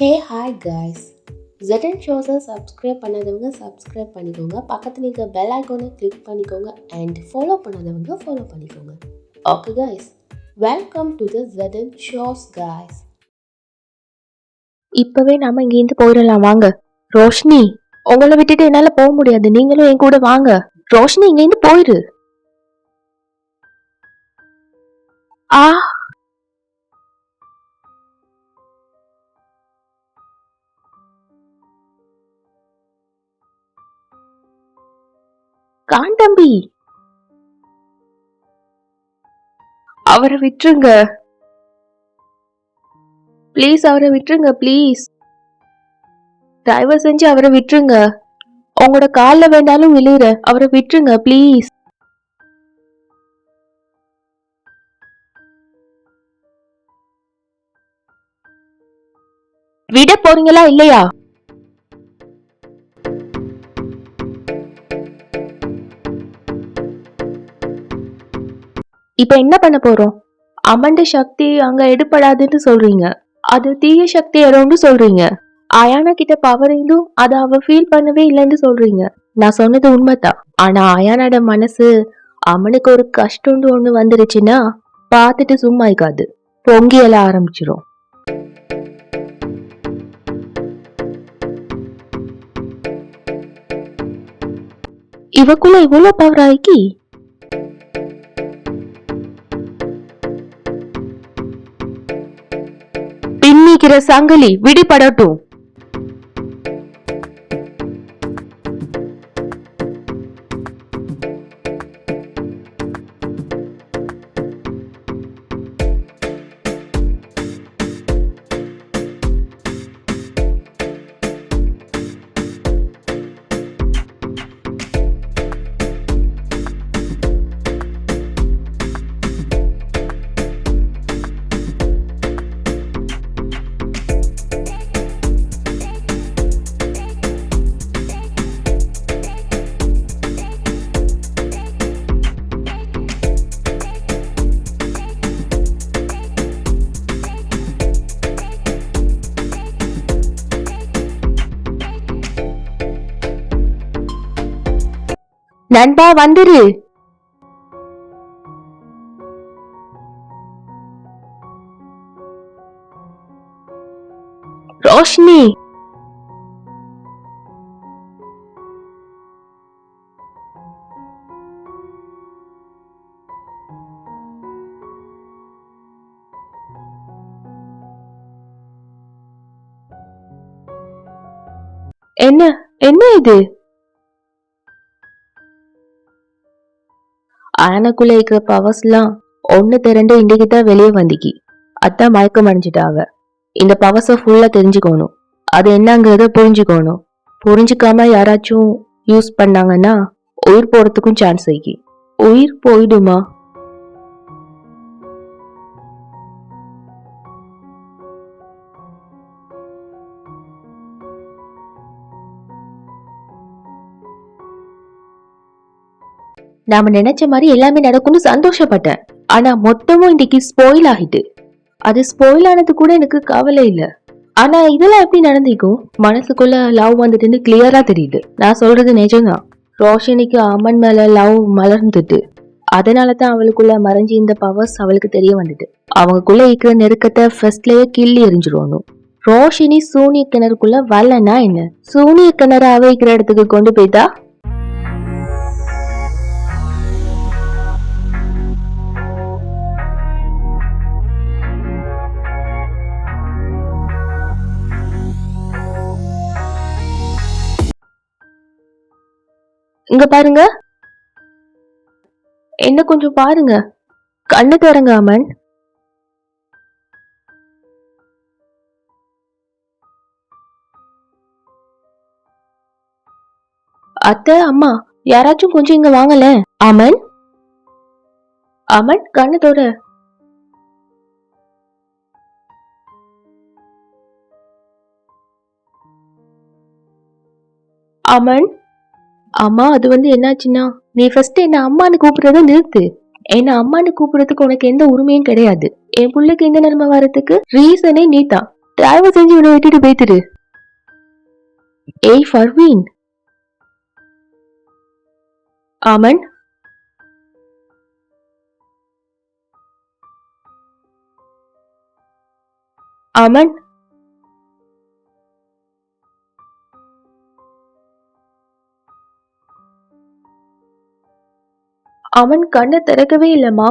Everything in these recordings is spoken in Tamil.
ஹே ஹாய் காய்ஸ் ஜெட்டன் ஷோஸை சப்ஸ்கிரைப் பண்ணாதவங்க சப்ஸ்கிரைப் பண்ணிக்கோங்க. பக்கத்தில் இருக்க பெல் ஐக்கோனை கிளிக் பண்ணிக்கோங்க அண்ட் ஃபாலோ பண்ணாதவங்க ஃபாலோ பண்ணிக்கோங்க. Okay guys welcome to the Jettan shows guys இப்போவே நாம் இங்கேருந்து போயிடலாம். வாங்க. ரோஷினி உங்களை விட்டுட்டு என்னால் போக முடியாது. நீங்களும் என் கூட வாங்க. ரோஷினி இங்கேருந்து போயிரு. ஆ காண்டம்பி அவரை விட்டுருங்க. ப்ளீஸ் அவரை விட்டுருங்க ப்ளீஸ் டிரைவர் செஞ்சு அவரை விட்டுருங்க. உங்களோட காலில் வேண்டாலும் விழுற அவரை விட்டுருங்க ப்ளீஸ் விட போறீங்களா இல்லையா? இப்ப என்ன பண்ண போறோம்? அமண்ட சக்தி அங்க எடுப்படாதுன்னு சொல்றீங்க. அது தீய சக்தி இடம்னு சொல்றீங்க. அயானா கிட்ட பவர் இருந்தும் அதை அவ ஃபீல் பண்ணவே இல்லைன்னு சொல்றீங்க. நான் சொன்னது உண்மைதான். ஆனா அயானோட மனசு அவனுக்கு ஒரு கஷ்டம்னு ஒண்ணு வந்துருச்சுன்னா பார்த்துட்டு சும்மா இருக்காது. பொங்கி எல்லாம் ஆரம்பிச்சிரும். இவக்குள்ள இவ்வளவு பவர் ஆகி మందిర విడిపడటు நண்பா வந்துரு. ரோஷினி. என்ன என்ன இது? அயனக்குள்ள இருக்கிற பவர்ஸ்லாம் ஒன்னு திரண்டு இன்னைக்கு தான் வெளியே வந்திக்கி. அதான் மயக்கம் அடைஞ்சிட்டாவ இந்த பவர்ஸை ஃபுல்லா தெரிஞ்சுக்கணும். அது என்னங்கிறத புரிஞ்சுக்கணும். புரிஞ்சுக்காம யாராச்சும் யூஸ் பண்ணாங்கன்னா உயிர் போறதுக்கும் சான்ஸ் இருக்கு. உயிர் போயிடுமா? நாம நினைச்ச மாதிரி எல்லாமே நடக்கும்னு சந்தோஷப்பட்டேன். ஆனா மொத்தமும் இன்னைக்கு ஸ்பாயில் ஆகிட்டு. அது ஸ்பாயில் ஆனது கூட எனக்கு கவலை இல்ல. ஆனா இதெல்லாம் எப்படி நடந்திருக்கும்? மனசுக்குள்ள லவ் வந்துட்டுன்னு கிளியரா தெரியுது. நான் சொல்றது நிஜம்தான். ரோஷனிக்கு அம்மன் மேல லவ் மலர்ந்துட்டு அதனால தான் அவளுக்குள்ள மறைஞ்சு இந்த பவர்ஸ் அவளுக்கு தெரிய வந்துட்டு. அவங்களுக்குள்ள இருக்கிற நெருக்கத்தை ஃபர்ஸ்ட்லயே கிள்ளி எரிஞ்சிருவானும் ரோஷினி சூனிய கிணறுக்குள்ள வரலன்னா என்ன? சூனிய கிணறு அவ இருக்கிற இடத்துக்கு கொண்டு போய்தா இங்க பாருங்க. என்ன கொஞ்சம் பாருங்க. கண்ணு திறங்க அமன் அத்தை அம்மா யாராச்சும் கொஞ்சம் இங்க வாங்கல அமன் அமன் கண்ணு தோட. அமன் அம்மா அது வந்து என்னாச்சுன்னா நீ ஃபர்ஸ்ட் என்ன அம்மான்னு கூப்பிடுறத நிறுத்து. என்ன அம்மான்னு கூப்பிடுறதுக்கு உனக்கு எந்த உரிமையும் கிடையாது. என் பிள்ளைக்கு இந்த நிலைமை வர்றதுக்கு ரீசனே நீ தான். டிரைவர் செஞ்சு இவனை விட்டுட்டு போய்த்துரு. ஏய் ஃபர்வீன் அமன் அமன் அவன் கண்ணை திறக்கவே இல்லம்மா.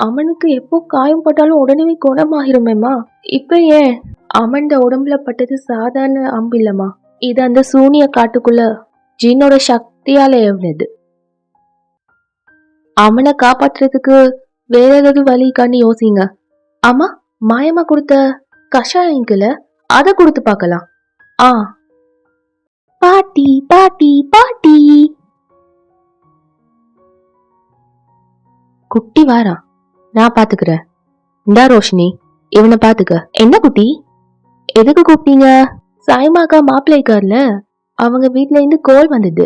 அவனுக்கு எப்போ காயம் பட்டாலும் உடனே குணமாகிருமேம்மா. இப்ப ஏன்? அவன்ட உடம்புல பட்டது சாதாரண அம்பு இல்லம்மா. இது அந்த சூனிய காட்டுக்குள்ள ஜீனோட சக்தியால எவ்வளவு அவனை காப்பாத்துறதுக்கு வேற ஏதாவது வழி யோசிங்க. ஆமா மாயமா கொடுத்த கஷாயங்கல அதை கொடுத்து பார்க்கலாம். ஆ. பாட்டி பாட்டி பாட்டி. குட்டி வாரான் நான் பாத்துக்கிறேன். இந்தா ரோஷினி இவனை பாத்துக்க. என்ன குட்டி? எதுக்கு கூப்பிட்டீங்க? சாய்மாக்கா மாப்பிள்ளைக்கார்ல அவங்க வீட்ல இருந்து கோல் வந்தது.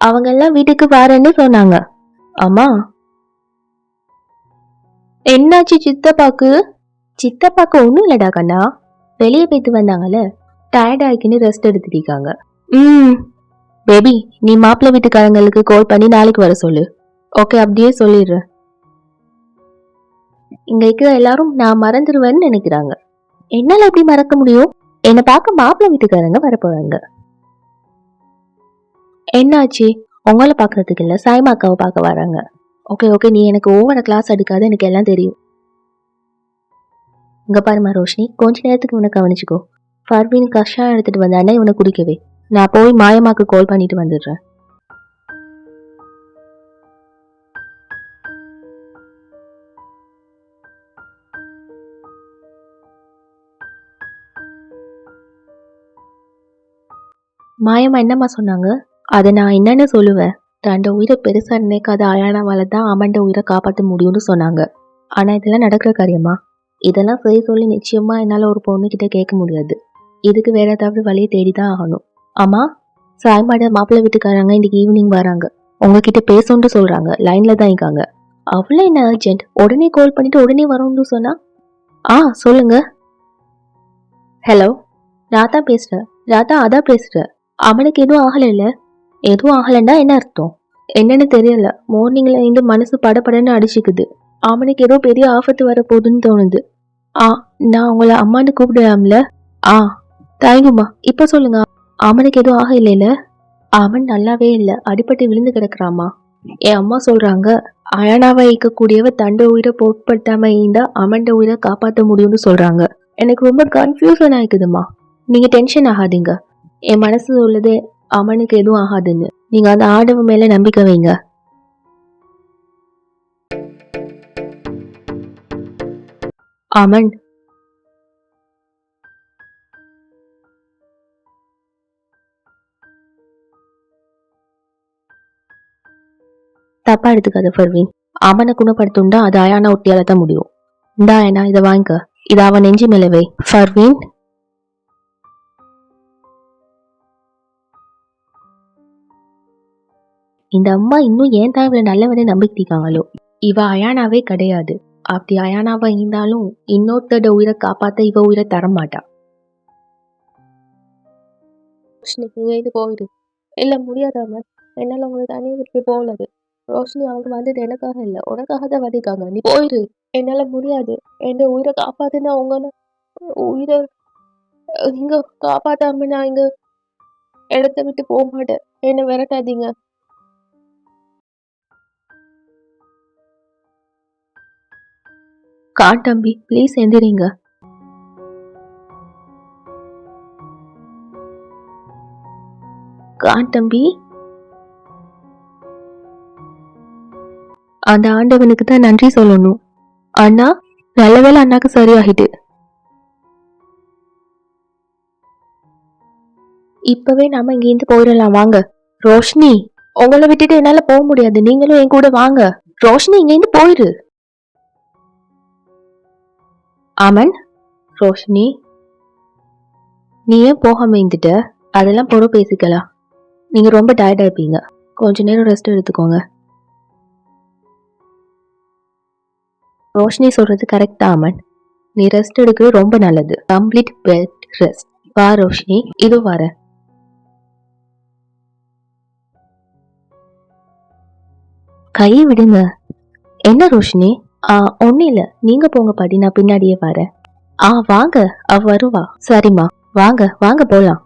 அவங்க எல்லாம் வீட்டுக்கு வரேன்னு சொன்னாங்க. ஆமா என்னாச்சு சித்தப்பாக்கு? சித்தப்பாக்கு ஒண்ணும் இல்லடா கண்ணா. வெளியே போயிட்டு வந்தாங்கல்ல. டயர்ட் ஆயிக்கின்னு ரெஸ்ட் எடுத்துட்டு இருக்காங்க. ம். பேபி நீ மாப்பிள்ளை வீட்டுக்காரங்களுக்கு கால் பண்ணி நாளைக்கு வர சொல்லு. ஓகே அப்படியே சொல்லிடுறேன். இங்க இருக்கிற எல்லாரும் நான் மறந்துடுவேன்னு நினைக்கிறாங்க. என்னால எப்படி மறக்க முடியும்? என்னை பார்க்க மாப்பிள்ளை வீட்டுக்காரங்க வரப்போறாங்க. என்னாச்சு? உங்களை பார்க்கறதுக்கு இல்ல சாய்மா அக்காவை பார்க்க வராங்க. ஓகே ஓகே நீ எனக்கு ஓவர கிளாஸ் எடுக்காத எனக்கு எல்லாம் தெரியும். இங்க பாருமா ரோஷினி கொஞ்ச நேரத்துக்கு இவனை கவனிச்சுக்கோ. ஃபர்வீன் கஷாயம் எடுத்துட்டு வந்தானே இவனை குடிக்கவே. நான் போய் மாயமாக்கு கால் பண்ணிட்டு வந்துடுறேன். மாயம்மா என்னம்மா சொன்னாங்க? அதை நான் என்னன்னு சொல்லுவேன். தன்னோட உயிரை பெருசாக நினைக்காத அயானாவால தான் அவன்ட உயிரை காப்பாற்ற முடியும்னு சொன்னாங்க. ஆனால் இதெல்லாம் நடக்கிற காரியமா இதெல்லாம் சரி சொல்லி நிச்சயமாக என்னால் ஒரு பொண்ணுக்கிட்ட கேட்க முடியாது. இதுக்கு வேற ஏதாவது வழியை தேடி தான் ஆகணும். ஆமாம் சாய்மாட மாப்பிள்ளை வீட்டுக்காரங்க இன்றைக்கி ஈவினிங் வராங்க. உங்ககிட்ட பேசணும்னு சொல்கிறாங்க லைனில் தான் இருக்காங்க. அவ்வளோ என்ன அர்ஜென்ட் உடனே கால் பண்ணிட்டு உடனே வரோம்னு சொன்னா? ஆ சொல்லுங்க. ஹலோ நான் தான் பேசுகிறேன் நான் தான் அதான் பேசுகிறேன் அவனுக்கு எதுவும் ஆகலைல்ல எதுவும் ஆகலைன்னா என்ன அர்த்தம்? என்னன்னு தெரியல. மார்னிங்ல இருந்து மனசு படபடன்னு அடிச்சுக்குது. அவனுக்கு ஏதோ பெரிய ஆபத்து வரப்போகுதுன்னு தோணுது. ஆ நான் உங்களை அம்மான்னு கூப்பிடலாம்ல? ஆ தேங்க்யூம்மா இப்ப சொல்லுங்க. அவனுக்கு எதுவும் ஆக இல்லைல்ல அவன் நல்லாவே இல்ல. அடிபட்டு விழுந்து கிடக்குறாமா என் அம்மா சொல்றாங்க அயனாவை ஈக்கக்கூடியவ தண்ட உயிரை பொருட்படுத்தாம இருந்தா அவன்ட உயிரை காப்பாற்ற முடியும்னு சொல்றாங்க. எனக்கு ரொம்ப கன்ஃபியூசன் ஆயிக்குதுமா நீங்க டென்ஷன் ஆகாதீங்க. என் மனசு உள்ளது அவனுக்கு எதுவும் ஆகாதுன்னு. நீங்க அந்த ஆடவு மேல நம்பிக்கை வைங்க. அமன் தப்பா எடுத்துக்காத ஃபர்வின். அவனை குணப்படுத்தும்டா அது அயானா ஒட்டியால தான் முடியும். டா அயனா இதை வாங்கிக்க இது அவன் நெஞ்சு மேலவே ஃபர்வீன். இந்த அம்மா இன்னும் ஏன் தான் நல்லவனே நல்லவனை நம்பிக்கிட்டாங்களோ இவ அயானாவே கிடையாது. அப்படி அயானாவா இருந்தாலும் இன்னொருத்தோட உயிரை காப்பாத்த இவ உயிரை தரமாட்டா. இது போயிடு இல்ல முடியாதாம என்னால உங்களை தனியாக விட்டு போகலது. ரோஷினி அவங்க வந்தது எனக்காக இல்ல. உனக்காக தான் வந்திருக்காங்க. நீ போயிரு. என்னால முடியாது. என் உயிரை காப்பாத்துனா உங்க உயிரை அஹ், இங்க காப்பாத்தாம நான் இங்க இடத்த விட்டு போக மாட்டேன். என்ன விரட்டாதீங்க. கான் தம்பி ப்ளீஸ் எந்திரிங்க. கான் தம்பி. அந்த ஆண்டவனுக்கு தான் நன்றி சொல்லணும். அண்ணா நல்லவேளை அண்ணாக்கு சரியாகிட்டு இப்பவே நாம இங்கேருந்து போயிடலாம் வாங்க. ரோஷினி உங்களை விட்டுட்டு என்னால போக முடியாது. நீங்களும் என் கூட வாங்க. ரோஷினி இங்கேருந்து போயிரு. அமன் ரோஷினி நீ ஏன் போகாம இருந்துட்ட அதெல்லாம் பொறுப்பு பேசிக்கலாம் நீங்க ரொம்ப டயர்டா இருப்பீங்க. கொஞ்ச நேரம் ரெஸ்ட் எடுத்துக்கோங்க. ரோஷினி சொல்றது கரெக்டா அமன். நீ ரெஸ்ட் எடுக்கிறது ரொம்ப நல்லது. கம்ப்ளீட் பெட் ரெஸ்ட் வா ரோஷினி. இது வர. கையை விடுங்க. என்ன ரோஷினி? ஆ ஒன்றும் இல்லை நீங்க போங்க பாடி நான் பின்னாடியே வரேன். ஆ வாங்க. அவ வருவா. சரிம்மா. வாங்க வாங்க போலாம்.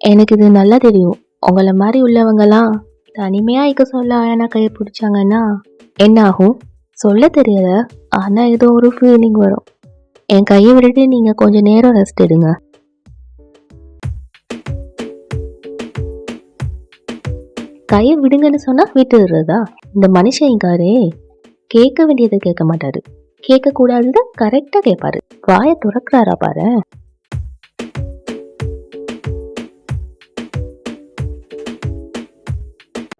எனக்கு இது நல்லா தெரியும். உங்களை மாதிரி உள்ளவங்கலாம் தனிமையாக இருக்க சொல்ல ஆனா கையை பிடிச்சாங்கன்னா என்ன ஆகும்? சொல்ல தெரியல ஆனால் ஏதோ ஒரு ஃபீலிங் வரும். என் கையை விட்டுட்டு நீங்க கொஞ்சம் நேரம் ரெஸ்ட் எடுங்க. கையை விடுங்கன்னு சொன்னா விட்டுடுறதா? இந்த மனுஷன் காரே கேட்க வேண்டியதை கேட்க மாட்டாரு. கேட்க கரெக்டாக கரெக்டா கேட்பாரு. வாயை துறக்கிறாரா பாரு.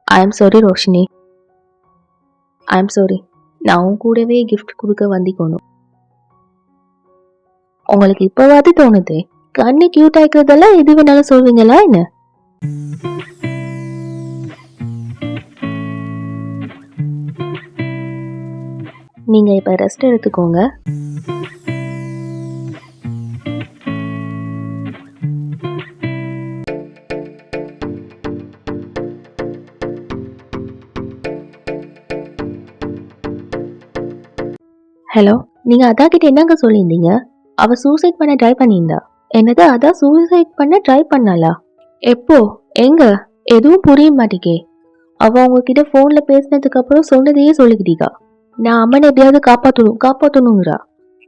I am sorry Roshini I am sorry நான் உன் கூடவே கிஃப்ட் கொடுக்க வந்திக்கணும். உங்களுக்கு இப்பவாது தோணுது. கண்ணு கியூட் ஆயிக்கிறதெல்லாம் எது வேணாலும் சொல்வீங்களா என்ன? நீங்க இப்ப ரெஸ்ட் எடுத்துக்கோங்க. ஹலோ நீங்க அதா கிட்ட என்னங்க சொல்லியிருந்தீங்க? அவ சூசைட் பண்ண ட்ரை பண்ணியிருந்தா. என்னது அதான் சூசைட் பண்ண ட்ரை பண்ணாளா? எப்போ? எங்க? எதுவும் புரிய மாட்டேக்கே. அவ உங்ககிட்ட போன்ல பேசினதுக்கு அப்புறம் சொன்னதையே சொல்லிக்கிட்டீங்க நான் அம்மனை எப்படியாவது காப்பாற்றணும் காப்பாற்றணுங்கிறா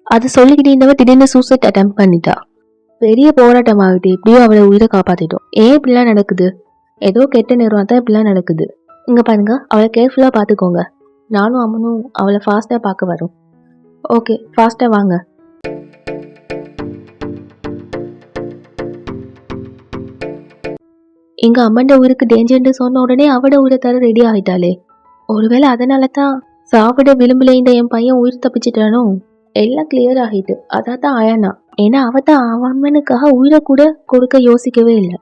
அது சொல்லிக்கிட்டு இருந்தவ திடீர்னு சூசைட் அட்டம் பண்ணிட்டா. பெரிய போராட்டம் ஆகிட்டு எப்படியோ அவளை உயிரை காப்பாத்திட்டோம். ஏன் இப்படிலாம் நடக்குது? ஏதோ கெட்ட நேரம் தான் இப்படிலாம் நடக்குது. இங்க பாருங்க அவளை கேர்ஃபுல்லா பாத்துக்கோங்க நானும் அம்மனும் அவளை ஃபாஸ்டா பார்க்க வரோம். ஓகே ஃபாஸ்டா வாங்க. எங்க அம்மண்ட உயிருக்கு டேஞ்சர்னு சொன்ன உடனே அவட உயிரை தர ரெடி ஆயிட்டாளே. ஒருவேளை அதனால தான் சாவிட விளிம்புல இந்த என் பையன் உயிர் தப்பிச்சிட்டானோ? எல்லாம் கிளியர் ஆகிட்டு. அதான் தான் ஆயானா ஏன்னா அவ தான் அவன் அம்மனுக்காக உயிரை கூட கொடுக்க யோசிக்கவே இல்லை.